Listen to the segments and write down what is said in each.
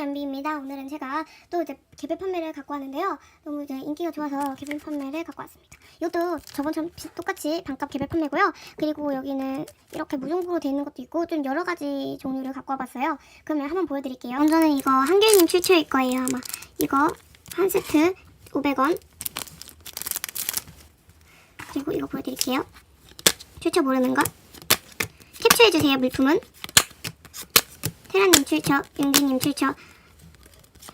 연비입니다. 오늘은 제가 또 이제 개별 판매를 갖고 왔는데요. 너무 이제 인기가 좋아서 개별 판매를 갖고 왔습니다. 이것도 저번처럼 비- 똑같이 반값 개별 판매고요. 그리고 여기는 이렇게 무중부로 되어 있는 것도 있고 좀 여러 가지 종류를 갖고 와봤어요. 그러면 한번 보여드릴게요. 먼저는 이거 한길님 출처일 거예요. 아마 이거 한 세트 500원. 그리고 이거 보여드릴게요. 출처 모르는 것. 캡처해주세요, 물품은. 테라님 출처, 윤기님 출처,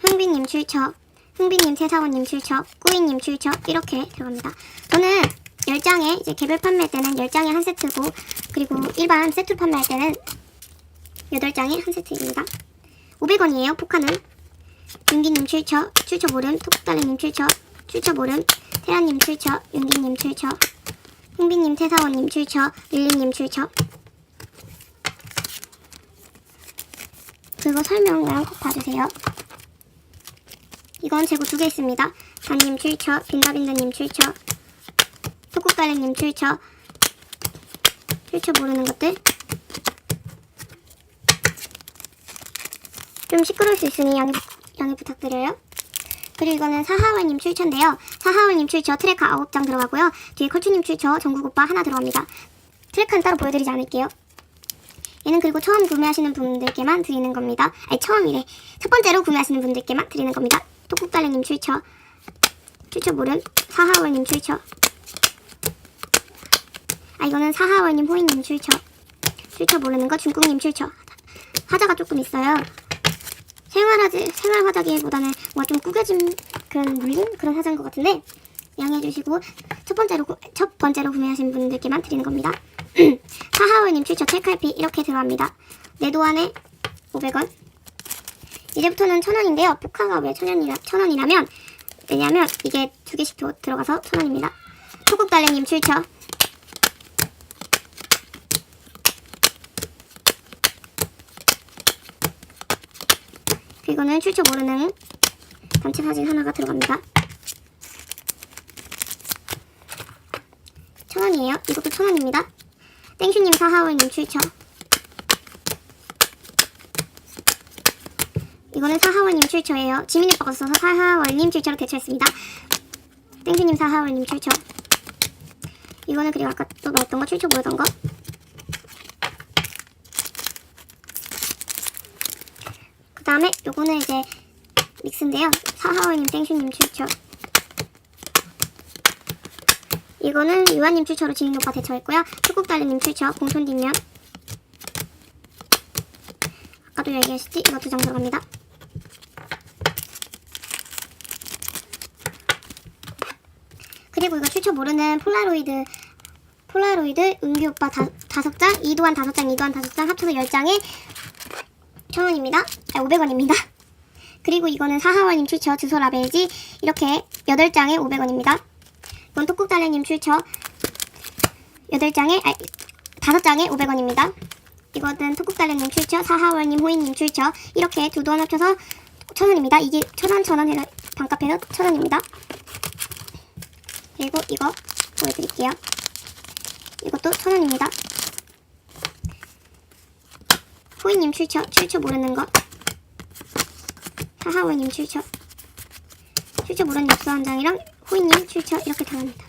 흥빈님 출처, 흥빈님 세사원님 출처, 꾸이님 출처 이렇게 들어갑니다. 저는 10장에 이제 개별 판매할 때는 10장에 한 세트고 그리고 일반 세트 판매할 때는 8장에 한 세트입니다. 500원이에요, 포카는. 윤기님 출처, 출처 모름, 톡달래님 출처, 출처 모름, 테라님 출처, 윤기님 출처, 흥빈님 세사원님 출처, 릴리님 출처. 그거 설명랑 꼭 봐주세요. 이건 재고 두 개 있습니다. 단님 출처, 빈다빈다님 출처, 소국달래님 출처, 출처 모르는 것들. 좀 시끄러울 수 있으니 양해, 양해 부탁드려요. 그리고 이거는 사하월님 출처인데요. 사하월님 출처 트레카 9장 들어가고요. 뒤에 컬추님 출처 전국 오빠 하나 들어갑니다. 트레카는 따로 보여드리지 않을게요. 얘는 그리고 처음 구매하시는 분들께만 드리는 겁니다. 아니 처음이래. 첫 번째로 구매하시는 분들께만 드리는 겁니다. 톡국달래님 출처, 출처 모름, 사하월님 출처. 아 이거는 사하월님 호이님 출처, 출처 모르는 거 중국님 출처. 화자가 조금 있어요. 생활화지 생활 화자기보다는 뭔가 좀 구겨진 그런 물린 그런 화자인 것 같은데 양해해 주시고 첫 번째로 구- 첫 번째로 구매하신 분들께만 드리는 겁니다. 사하월님 출처 텔칼피 이렇게 들어갑니다. 내도안에 500원. 이제부터는 1000원인데요. 포카가 왜 1000원이라, 1000원이라면 왜냐면 이게 두 개씩 도- 들어가서 1000원입니다. 소국달래님 출처. 그리고는 출처 모르는 단체 사진 하나가 들어갑니다. 1000원이에요. 이것도 1000원입니다. 땡슈님 사하월님 출처. 이거는 사하월님 출처예요. 지민이 써서 사하월님 출처로 대처했습니다. 땡슈님 사하월님 출처. 이거는 그리고 아까 또 말했던 거 출처 보였던 거? 그 다음에 요거는 이제 믹스인데요. 사하월님 땡슈님 출처 이거는 유아님 출처로 지민 오빠 대처했고요. 축국달래님 출처, 공손 뒷면. 아까도 얘기하셨지? 이거 두 장 들어갑니다. 그리고 이거 출처 모르는 폴라로이드, 폴라로이드 은규 오빠 다, 다섯 장, 이도한 다섯 장, 이도한 다섯 장 합쳐서 열 장에 천 원입니다. 아, 500원입니다. 그리고 이거는 사하원님 출처 주소 라벨지 이렇게 여덟 장에 500원입니다. 이건 톡국 달래님 출처 8장에 아 5장에 500원입니다. 이거는 톡국달래님 출처, 사하월님 호이님 출처 이렇게 두 돈 합쳐서 1000원입니다. 이게 1000원, 1000원 해서 반값해서 1000원입니다. 그리고 이거 보여드릴게요. 이것도 1000원입니다. 호이님 출처, 출처 모르는 거 사하월님 출처 출처 모르는 엽서 한 장이랑 호이님 출처 이렇게 당합니다.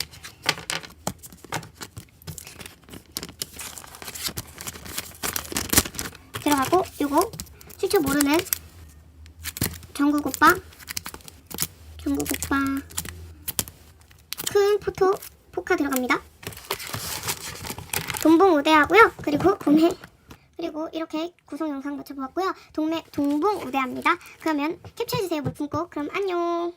들어가고 요거 출처 모르는 전국 오빠 전국 오빠 큰 포토 포카 들어갑니다. 동봉 우대하고요. 그리고 구매 그리고 이렇게 구성 영상 맞춰보았고요. 동매 동봉 우대합니다. 그러면 캡처해주세요 물품 꼭. 그럼 안녕.